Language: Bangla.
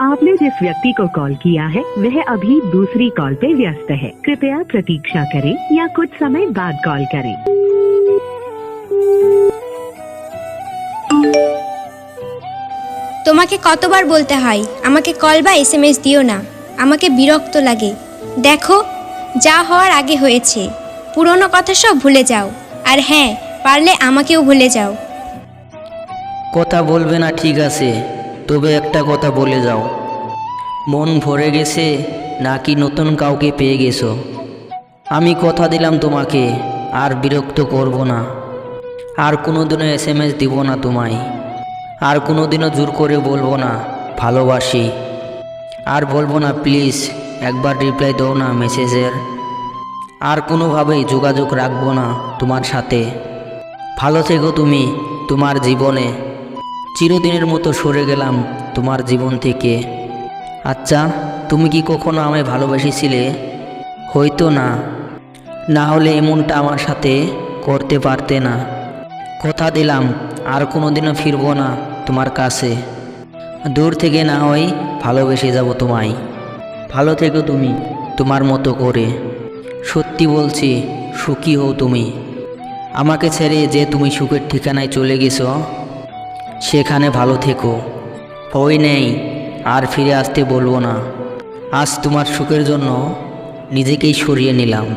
आपने जिस व्यक्ति को कॉल किया है वह अभी दूसरी कॉल पे व्यस्त है कृपया प्रतीक्षा करें या कुछ समय बाद कॉल करें তোমাকে কতবার বলতে হয় আমাকে কল বা এসএমএস দিও না আমাকে বিরক্ত লাগে দেখো যা হওয়ার আগে হয়েছে পুরনো কথা সব ভুলে যাও আর হ্যাঁ পারলে আমাকেও ভুলে যাও কথা বলবে না ঠিক আছে তবে একটা কথা বলে যাও। মন ভরে গেছে নাকি নতুন কাউকে পেয়ে গেছো? আমি কথা দিলাম তোমাকে, আর বিরক্ত করব না। আর কোনো দিনও এস এম এস দিব না তোমায়। আর কোনো দিনও জোর করে বলব না, ভালোবাসি। আর বলব না, প্লিজ, একবার রিপ্লাই দাও না মেসেজের আর কোনোভাবেই যোগাযোগ রাখব না তোমার সাথে। ভালো থেকো তুমি, তোমার জীবনে। চিরদিনের মতো সরে গেলাম তোমার জীবন থেকে। আচ্ছা তুমি কি কখনো আমায় ভালোবেসেছিলে? হয়তো না। না হলে এমনটা আমার সাথে করতে পারতে না। কথা দিলাম, আর কোনোদিনও ফিরবো না তোমার কাছে। দূর থেকে না হয় ভালোবেসে যাব তোমায়। ভালো থেকো তুমি, তোমার মতো করে। সত্যি বলছি, সুখী হও তুমি। আমাকে ছেড়ে যে তুমি সুখের ঠিকানায় চলে গেছো সেখানে ভালো থেকো। ওই নেই, আর ফিরে আসতে বলব না। আজ তোমার সুখের জন্য নিজেকেই সরিয়ে নিলাম।